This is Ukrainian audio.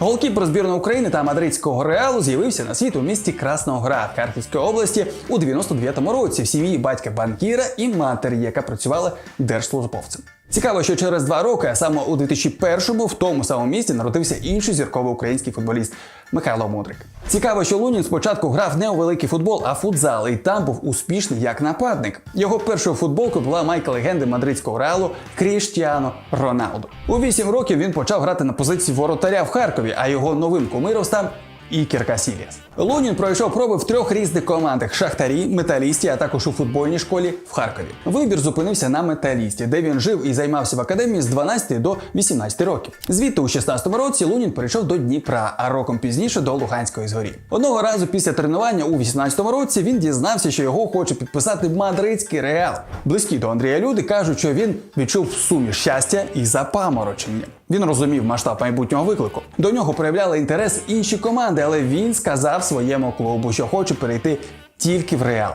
Голкіпер збірної України та мадридського реалу з'явився на світ у місті Красноград Харківської області у 99-му році в сім'ї батька банкіра і матері, яка працювала держслужбовцем. Цікаво, що через два роки, а саме у 2001-му, в тому самому місті народився інший зірковий український футболіст Михайло Мудрик. Цікаво, що Лунін спочатку грав не у великий футбол, а футзал, і там був успішний як нападник. Його першою футболкою була майка легенди мадридського реалу Кріштіано Роналдо. У 8 років він почав грати на позиції воротаря в Харкові, а його новим кумиром став Ікер Касіліас. Лунін пройшов проби в трьох різних командах: Шахтарі, металісті, а також у футбольній школі в Харкові. Вибір зупинився на металісті, де він жив і займався в академії з 12 до 18 років. Звідти у 16 році Лунін перейшов до Дніпра, а роком пізніше до Луганської згорі. Одного разу після тренування у 18 році він дізнався, що його хоче підписати мадридський реал. Близькі до Андрія люди кажуть, що він відчув в сумі щастя і запаморочення. Він розумів масштаб майбутнього виклику. До нього проявляли інтерес інші команди, але він сказав своєму клубу, що хоче перейти тільки в реал.